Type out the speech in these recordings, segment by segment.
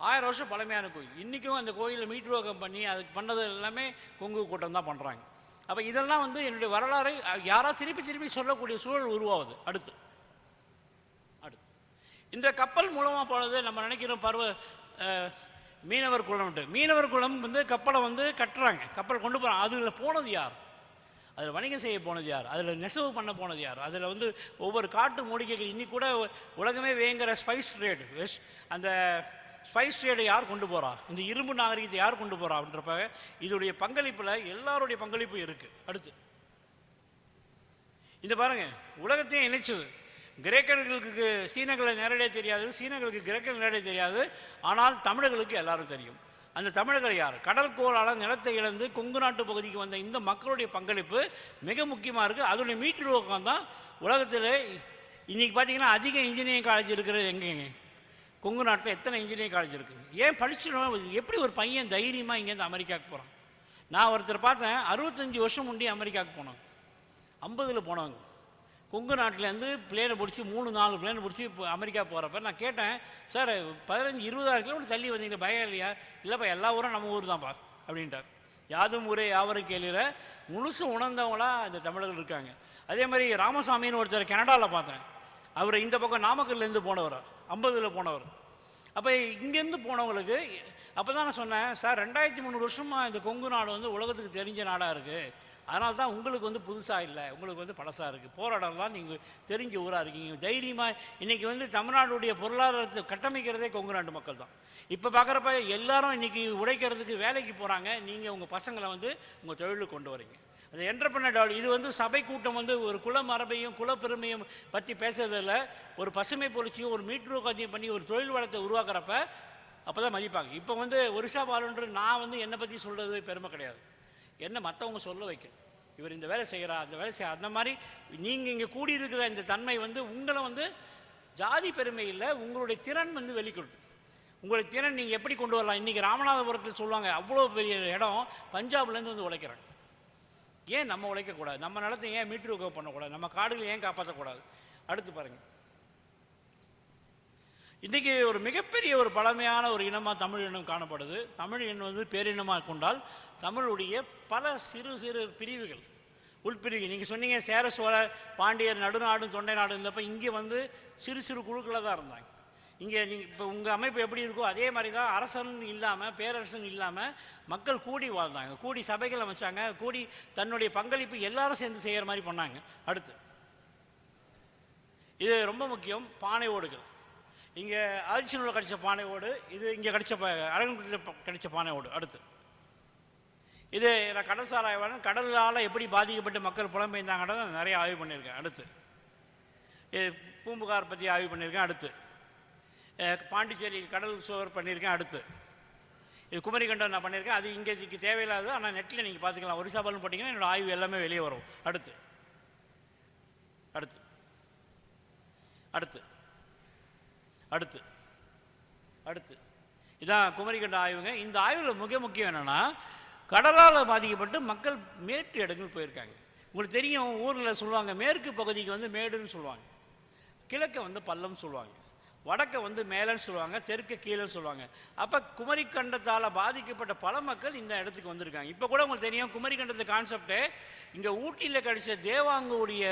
ஆயிரம் வருஷம் பழமையான கோயில். இன்றைக்கும் அந்த கோயிலை மீட்டுருவகம் பண்ணி அதுக்கு பண்ணது எல்லாமே கொங்கு கூட்டம் தான் பண்ணுறாங்க அப்போ இதெல்லாம் வந்து என்னுடைய வரலாறை யாரோ திருப்பி திருப்பி சொல்லக்கூடிய சூழல் உருவாகுது. அடுத்து. அடுத்து. இந்த கப்பல் மூலமாக போனது நம்ம நினைக்கிறோம் பருவ மீனவர் குளம்ட்டு மீனவர் குளம் வந்து கப்பலை வந்து கட்டுறாங்க. கப்பல் கொண்டு போகிறாங்க அதில் போனது யார்? அதில் வணிகம் செய்ய போனது யார்? அதில் நெசவு பண்ண போனது யார்? அதில் வந்து ஒவ்வொரு காட்டு மூலிகைகள் இன்னி கூட உலகமே வேங்குற ஸ்பைஸ் ட்ரேடு அந்த ஸ்பைஸ் ட்ரேடை யார் கொண்டு போகிறா இந்த இரும்பு நாகரிகத்தை யார் கொண்டு போகிறா அப்படின்றப்ப இதோடைய பங்களிப்பில் எல்லாருடைய பங்களிப்பும் இருக்குது அடுத்து. இந்த பாருங்க உலகத்தையும் இணைச்சது. கிரேக்கர்களுக்கு சீனங்களை நேரடியாக தெரியாது சீனர்களுக்கு கிரேக்கர்கள் நேரடியாக தெரியாது ஆனால் தமிழர்களுக்கு எல்லாரும் தெரியும். அந்த தமிழர்கள் யார்? கடற்கோளால் நிலத்தை இழந்து கொங்கு நாட்டு பகுதிக்கு வந்த இந்த மக்களுடைய பங்களிப்பு மிக முக்கியமாக இருக்குது அதனுடைய மீட்டுருவக்கம் தான் உலகத்தில் இன்றைக்கி பார்த்தீங்கன்னா அதிக இன்ஜினியரிங் காலேஜ் இருக்கிறது எங்கேங்க? கொங்கு நாட்டில் எத்தனை இன்ஜினியரிங் காலேஜ் இருக்குது ஏன் படிச்சிடணும் எப்படி ஒரு பையன் தைரியமாக இங்கேருந்து அமெரிக்காவுக்கு போகிறான் நான் ஒருத்தர் பார்த்தேன் அறுபத்தஞ்சி வருஷம் முண்டி அமெரிக்காவுக்கு போனாங்க ஐம்பதில் போனவங்க. கொங்கு நாட்டிலேருந்து பிளேனை பிடிச்சி மூணு நாலு பிளேனை பிடிச்சி இப்போ அமெரிக்கா போகிறப்ப நான் கேட்டேன் சார் பதினஞ்சு இருபதாயிரம் கிலோமீட்டர் தள்ளி வந்தீங்க பயம் இல்லையா? இல்லைப்பா எல்லா ஊரும் நம்ம ஊர் தான்ப்பா அப்படின்ட்டார். யாதும் ஊரே யாவரும் கேள்வியில் முழுசும் உணர்ந்தவங்களா இந்த தமிழர்கள் இருக்காங்க. அதே மாதிரி ராமசாமின்னு ஒருத்தர் கனடாவில் பார்த்தேன். அவர் இந்த பக்கம் நாமக்கல்லேருந்து போனவர் ஐம்பதில் போனவர். அப்போ இங்கேருந்து போனவங்களுக்கு அப்போ தான் நான் சொன்னேன் சார் ரெண்டாயிரத்தி மூணு வருஷமாக இந்த கொங்கு நாடு வந்து உலகத்துக்கு தெரிஞ்ச நாடாக இருக்குது அதனால தான் உங்களுக்கு வந்து புதுசாக இல்லை உங்களுக்கு வந்து பழசாக இருக்குது போராடலாம் நீங்கள் தெரிஞ்ச ஊராக இருக்கீங்க. தைரியமாக இன்றைக்கி வந்து தமிழ்நாடுடைய பொருளாதாரத்தை கட்டமைக்கிறதே கொங்கு நாட்டு மக்கள் தான். இப்போ பார்க்குறப்ப எல்லாரும் இன்றைக்கி உடைக்கிறதுக்கு வேலைக்கு போகிறாங்க நீங்கள் உங்கள் பசங்களை வந்து உங்கள் தொழிலுக்கு கொண்டு வரீங்க. அந்த என்டர்பிரனர் இது வந்து சபை கூட்டம் வந்து ஒரு குல மரபையும் குலப்பெருமையும் பற்றி பேசுறதில்ல. ஒரு பசுமை பொலிச்சியும் ஒரு மீட்டுருவக்காத்தையும் பண்ணி ஒரு தொழில் வளத்தை உருவாக்குறப்ப அப்போ தான் மதிப்பாங்க. இப்போ வந்து ஒரிசா பாலுன்ற நான் வந்து என்னை பற்றி சொல்கிறது பெருமை கிடையாது. என்ன மற்றவங்க சொல்ல வைக்கணும். இவர் இந்த வேலை செய்கிறா அந்த வேலை செய்ய அந்த மாதிரி நீங்கள் இங்கே கூடியிருக்கிற இந்த தன்மை வந்து உங்களை வந்து ஜாதி பெருமை இல்லை உங்களுடைய திறன் வந்து வெளிக்கொடுத்து உங்களுடைய திறன் நீங்கள் எப்படி கொண்டு வரலாம்? இன்றைக்கி ராமநாதபுரத்தில் சொல்லுவாங்க அவ்வளோ பெரிய இடம் பஞ்சாப்லேருந்து வந்து உழைக்கிறாங்க. ஏன் நம்ம உழைக்கக்கூடாது? நம்ம நிலத்தை ஏன் மீட்டு பண்ணக்கூடாது? நம்ம காடுகளை ஏன் காப்பாற்றக்கூடாது? அடுத்து பாருங்கள் இன்றைக்கி ஒரு மிகப்பெரிய ஒரு பழமையான ஒரு இனமாக தமிழ் இனம் காணப்படுது. தமிழ் இனம் வந்து பேரினமாக கொண்டால் தமிழுடைய பல சிறு சிறு பிரிவுகள் உள்பிரிவு நீங்கள் சொன்னீங்க சேர சோழ பாண்டியர் நடுநாடு தொண்டை நாடு இருந்தப்போ இங்கே வந்து சிறு சிறு குழுக்களை தான் இருந்தாங்க. இங்கே நீங்கள் இப்போ உங்கள் அமைப்பு எப்படி இருக்கோ அதே மாதிரி தான் அரசன் இல்லாமல் பேரரசன் இல்லாமல் மக்கள் கூடி வாழ்ந்தாங்க. கூடி சபைகள் அமைச்சாங்க. கூடி தன்னுடைய பங்களிப்பு எல்லாரும் சேர்ந்து செய்கிற மாதிரி பண்ணாங்க. அடுத்து. இது ரொம்ப முக்கியம். பானை ஓடுகள். இங்கே ஆதிச்சனூரில் கிடைச்ச பானை ஓடு இது இங்கே கிடைச்ச அரங்கத்தில் கிடைச்ச பானை ஓடு. அடுத்து. இது நான் கடல் சார் கடலால் எப்படி பாதிக்கப்பட்டு மக்கள் புலம்பெயர்ந்தாங்கன்னு நிறைய ஆய்வு பண்ணியிருக்கேன். அடுத்து. இது பூம்புகார் பற்றி ஆய்வு பண்ணியிருக்கேன். அடுத்து. பாண்டிச்சேரியில் பாண்டிச்சேரி கடல் சுவர் பண்ணியிருக்கேன் அடுத்து. இது குமரிகண்டம் நான் பண்ணியிருக்கேன். அது இங்கே இதுக்கு தேவையில்லாதது. ஆனால் நெட்டில் நீங்கள் பார்த்துக்கலாம். ஒரிசா பால்னு போட்டிங்கன்னா என்னோடய ஆய்வு எல்லாமே வெளியே வரும். அடுத்து. அடுத்து. அடுத்து. அடுத்து. அடுத்து. இதான் குமரிக்கண்ட ஆய்வுங்க. இந்த ஆய்வில் மிக முக்கியம் என்னென்னா கடலால் பாதிக்கப்பட்டு மக்கள் மேற்கு இடங்கள் போயிருக்காங்க. உங்களுக்கு தெரியும் ஊரில் சொல்லுவாங்க மேற்கு பகுதிக்கு வந்து மேடுன்னு சொல்லுவாங்க. கிழக்க வந்து பள்ளம் சொல்லுவாங்க. வடக்கை வந்து மேலேன்னு சொல்லுவாங்க தெற்கு கீழேன்னு சொல்லுவாங்க. அப்போ குமரிக்கண்டத்தால் பாதிக்கப்பட்ட பல மக்கள் இந்த இடத்துக்கு வந்திருக்காங்க. இப்போ கூட உங்களுக்கு தெரியும் குமரிக்கண்டத்து கான்செப்டே இங்கே ஊட்டியில் கிடைச்ச தேவாங்குடைய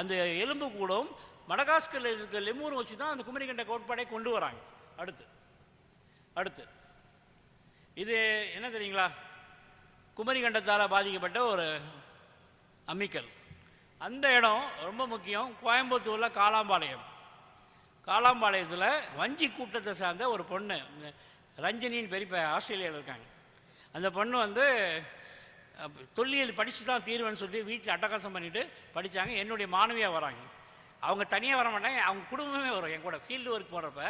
அந்த எலும்பு கூடம் மடகாஸ்கரில் இருக்க லெமூர் வச்சு தான் அந்த குமரிக்கண்ட கோட்பாடை கொண்டு வராங்க. அடுத்து அடுத்து இது என்ன தெரியுங்களா? குமரிக்கண்டத்தால் பாதிக்கப்பட்ட ஒரு அம்மிக்கல். அந்த இடம் ரொம்ப முக்கியம் கோயம்புத்தூரில் காலாம்பாளையம் காலாம்பாளையத்தில் வஞ்சி கூட்டத்தை சார்ந்த ஒரு பொண்ணு ரஞ்சினின்னு பெரிய ஆஸ்திரேலியாவில் இருக்காங்க. அந்த பொண்ணு வந்து தொல்லியல் படித்து தான் தீர்வேன்னு சொல்லி வீட்டில் அட்டகாசம் பண்ணிவிட்டு படித்தாங்க என்னுடைய மாணவியாக வராங்க. அவங்க தனியாக வர மாட்டாங்க அவங்க குடும்பமே வரும் என் கூட ஃபீல்டு ஒர்க் போகிறப்ப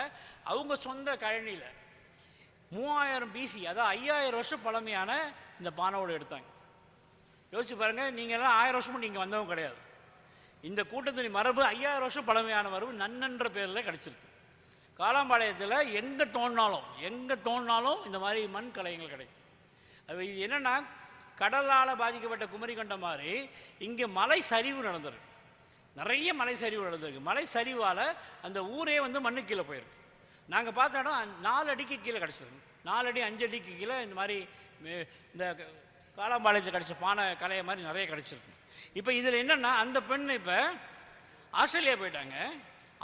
அவங்க சொந்த கழனியில் மூவாயிரம் பிசி அதாவது ஐயாயிரம் வருஷம் பழமையான இந்த பானவோடு எடுத்தாங்க. யோசிச்சு பாருங்கள் நீங்கள்லாம் ஆயிரம் வருஷமும் நீங்கள் வந்தவங்க கிடையாது. இந்த கூட்டத்தின் மரபு ஐயாயிரம் வருஷம் பழமையான மரபு நன்னன்ற பேரில் கிடச்சிருக்கு. காலாம்பாளையத்தில் எங்கே தோணினாலும் எங்கே தோணினாலும் இந்த மாதிரி மண் கலையங்கள் கிடைக்கும். அது இது என்னென்னா கடலால் பாதிக்கப்பட்ட குமரி குமரிக்கண்டம் மாதிரி இங்கே மலை சரிவு நடந்திருக்கு. நிறைய மலை சரிவு நடந்திருக்கு. மலை சரிவால் அந்த ஊரே வந்து மண்ணு கீழே போயிருக்கு. நாங்கள் பார்த்த இடம் நாலு அடிக்கு கீழே கிடச்சிருக்கு. நாலு அடி அஞ்சு அடிக்கு கீழே இந்த மாதிரி இந்த காலாம்பாளையத்தில் கிடச்ச பானை கலையை மாதிரி நிறைய கிடச்சிருக்கு. இப்போ இதில் என்னென்னா அந்த பெண் இப்போ ஆஸ்திரேலியா போயிட்டாங்க.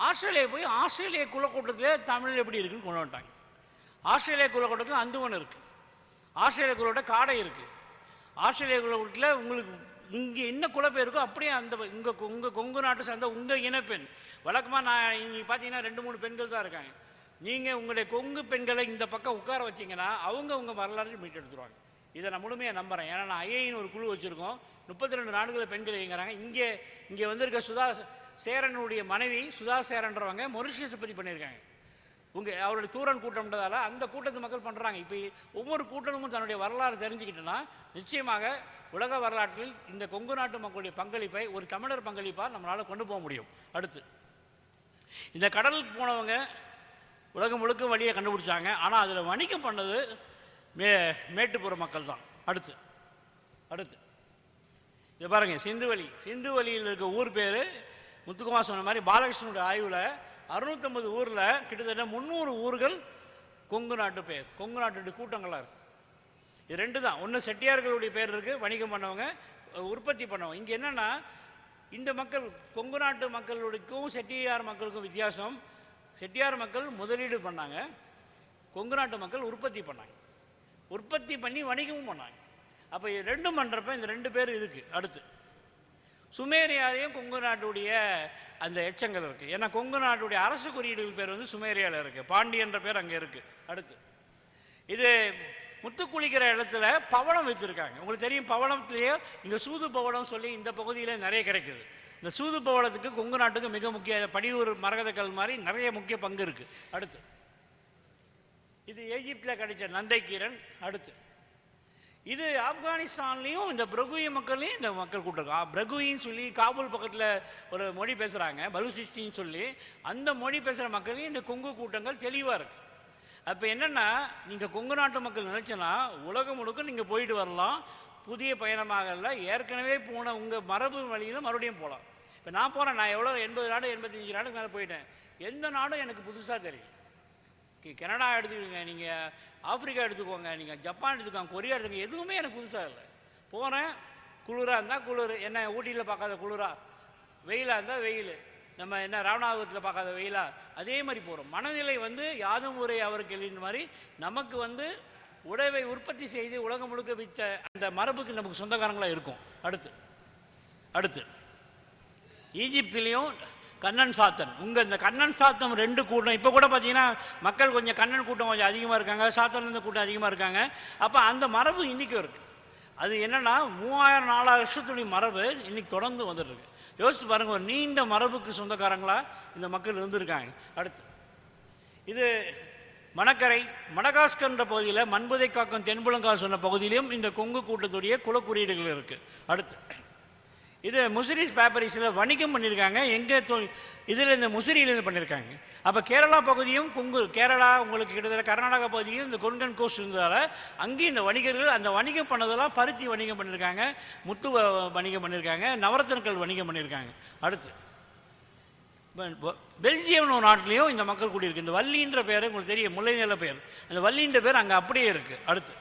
ஆஸ்திரேலியா போய் ஆஸ்திரேலிய குலக்கூட்டத்திலே தமிழ் எப்படி இருக்குன்னு கொண்டு வந்துட்டாங்க. ஆஸ்திரேலிய குலக்கூட்டத்தில் அந்துவன் இருக்குது ஆஸ்திரேலிய குலோட காடை இருக்குது ஆஸ்திரேலிய குலக்கூட்டத்தில் உங்களுக்கு இங்கே என்ன குலப்பேர் இருக்கோ அப்படியே அந்த உங்கள் உங்கள் கொங்கு நாட்டை சார்ந்த உங்கள் இனப்பெண். வழக்கமாக நான் இங்கே பார்த்தீங்கன்னா ரெண்டு மூணு பெண்கள் தான் இருக்காங்க. நீங்கள் உங்களுடைய கொங்கு பெண்களை இந்த பக்கம் உட்கார வச்சீங்கன்னா அவங்க உங்கள் வரலாறு மீட்டெடுத்துருவாங்க. இதை நான் முழுமையாக நம்புகிறேன் ஏன்னா நான் ஐஐனு ஒரு குழு வச்சுருக்கோம். முப்பத்தி ரெண்டு நாடுகளில் பெண்கள் இயங்குறாங்க. இங்கே இங்கே வந்திருக்க சுதா சேரனுடைய மனைவி சுதா சேரன்றவங்க மொரிஷியஸை பற்றி பண்ணியிருக்காங்க. உங்கள் அவருடைய தூரன் கூட்டம்ன்றதால அந்த கூட்டத்து மக்கள் பண்ணுறாங்க இப்போ ஒவ்வொரு கூட்டமும் தன்னுடைய வரலாறு தெரிஞ்சுக்கிட்டோன்னா நிச்சயமாக உலக வரலாற்றில் இந்த கொங்கு நாட்டு மக்களுடைய பங்களிப்பை ஒரு தமிழர் பங்களிப்பாக நம்மளால் கொண்டு போக முடியும். அடுத்து இந்த கடலுக்கு போனவங்க உலகம் முழுக்க வழியை கண்டுபிடிச்சாங்க. ஆனால் அதில் வணிகம் பண்ணது மே மேட்டுப்புற மக்கள் தான் அடுத்து அடுத்து. இது பாருங்க சிந்துவெளி. சிந்துவெளியில் இருக்க ஊர் பேர் முத்துக்குமார் சொன்ன மாதிரி பாலகிருஷ்ணனுடைய ஆய்வில் அறுநூத்தம்பது ஊரில் கிட்டத்தட்ட முந்நூறு ஊர்கள் கொங்கு நாட்டு பேர் கொங்கு நாட்டுடைய கூட்டங்களாக இருக்குது இது ரெண்டு தான். ஒன்று செட்டியார்களுடைய பேர் இருக்குது வணிகம் பண்ணவங்க உற்பத்தி பண்ணவங்க. இங்கே என்னென்னா இந்த மக்கள் கொங்கு நாட்டு மக்களுக்கும் செட்டியார் மக்களுக்கும் வித்தியாசம் செட்டியார் மக்கள் முதலீடு பண்ணாங்க கொங்கு நாட்டு மக்கள் உற்பத்தி பண்ணாங்க. உற்பத்தி பண்ணி வணிகமும் பண்ணாங்க. அப்போ இது ரெண்டும் பண்ணுறப்ப இந்த ரெண்டு பேர் இருக்குது அடுத்து. சுமேரியாலையும் கொங்கு நாட்டுடைய அந்த எச்சங்கள் இருக்குது ஏன்னா கொங்கு நாட்டுடைய அரசு குறியீடுகள் பேர் வந்து சுமேரியாவில் இருக்குது பாண்டியன்ற பேர் அங்கே இருக்குது அடுத்து. இது முத்து குளிக்கிற இடத்துல பவளம் வைத்திருக்காங்க. உங்களுக்கு தெரியும் பவளத்துலேயே இங்கே சூது பவளம் சொல்லி இந்த பகுதியில் நிறைய கிடைக்குது. இந்த சூது பவளத்துக்கு கொங்கு நாட்டுக்கு மிக முக்கிய படியூர் மரகதக்கல் மாதிரி நிறைய முக்கிய பங்கு இருக்குது அடுத்து. இது எகிப்தில் கிடைச்ச நந்தைக்கீரன் அடுத்து. இது ஆப்கானிஸ்தான்லேயும் இந்த பிரகுவி மக்களையும் இந்த மக்கள் கூட்டம் பிரகுவின்னு சொல்லி காபூல் பக்கத்தில் ஒரு மொழி பேசுகிறாங்க பலுசிஸ்டின்னு சொல்லி. அந்த மொழி பேசுகிற மக்களையும் இந்த கொங்கு கூட்டங்கள் தெளிவாக இருக்கு. அப்போ என்னென்னா நீங்கள் கொங்கு நாட்டு மக்கள் நினச்சனா உலகம் முழுக்க நீங்கள் போயிட்டு வரலாம். புதிய பயணமாக இல்லை ஏற்கனவே போன உங்கள் மரபு வழியில் மறுபடியும் போகலாம் இப்போ நான் போகிறேன் நான் எவ்வளோ எண்பது நாடு எண்பத்தஞ்சு நாடுக்கு மேலே போயிட்டேன். எந்த நாடும் எனக்கு புதுசாக தெரியும் கனடா எடுத்துக்கோங்க நீங்கள் ஆப்பிரிக்கா எடுத்துக்கோங்க நீங்கள் ஜப்பான் எடுத்துக்கோங்க கொரியா எடுத்துக்கோங்க எதுவுமே எனக்கு புதுசாக இல்லை. போகிறேன் குளிராக இருந்தால் குளிர் என்ன ஊட்டியில் பார்க்காத குளிரா வெயிலாக இருந்தால் வெயில் நம்ம என்ன ராமநாதபுரத்தில் பார்க்காத வெயிலா அதே மாதிரி போகிறோம் மனநிலை வந்து யாதும் ஊரை அவருக்கு எழுதின மாதிரி நமக்கு வந்து உடைவை உற்பத்தி செய்து உலகம் முழுக்க வித்த அந்த மரபுக்கு நமக்கு சொந்தக்காரங்களாக இருக்கும். அடுத்து அடுத்து ஈஜிப்திலையும் கண்ணன் சாத்தன். உங்கள் இந்த கண்ணன் சாத்தம் ரெண்டு கூட்டம். இப்போ கூட பார்த்தீங்கன்னா மக்கள் கொஞ்சம் கண்ணன் கூட்டம் கொஞ்சம் அதிகமாக இருக்காங்க. சாத்தன் கூட்டம் அதிகமாக இருக்காங்க. அப்போ அந்த மரபு இன்றைக்கும் இருக்குது அது என்னென்னா மூவாயிரம் நாலாயிரம் வருஷத்துடைய மரபு இன்றைக்கி தொடர்ந்து வந்துட்டுருக்கு. யோசிச்சு பாருங்கள் ஒரு நீண்ட மரபுக்கு சொந்தக்காரங்களாக இந்த மக்கள் இருந்திருக்காங்க. அடுத்து. இது மணக்கரை மடகாஸ்கர்ன்ற பகுதியில் மண்புதை காக்கம் தென்புலங்கால் சொன்ன பகுதியிலும் இந்த கொங்கு கூட்டத்துடைய குலக்குறியீடுகள் இருக்குது அடுத்து. இது முசிறிஸ் பேப்பரிஸில் வணிகம் பண்ணியிருக்காங்க எங்கே தொ இதில் இந்த முசிறியிலேருந்து பண்ணியிருக்காங்க அப்போ கேரளா பகுதியும் கொங்கு கேரளா உங்களுக்கு கிட்டத்தட்ட கர்நாடகா பகுதியும் இந்த கொன்கன் கோஸ்ட் இருந்ததால் அங்கேயும் இந்த வணிகர்கள் அந்த வணிகம் பண்ணதெல்லாம் பருத்தி வணிகம் பண்ணியிருக்காங்க முத்து வ- வணிகம் பண்ணியிருக்காங்க நவரத்தினக்கல் வணிகம் பண்ணியிருக்காங்க அடுத்து. பெல்ஜியம் நாட்டிலையும் இந்த மக்கள் கூடியிருக்கு. இந்த வள்ளின்ற பேர் உங்களுக்கு தெரியும். முல்லை நில பேர். அந்த வள்ளின்ற பேர் அங்கே அப்படியே இருக்குது அடுத்து.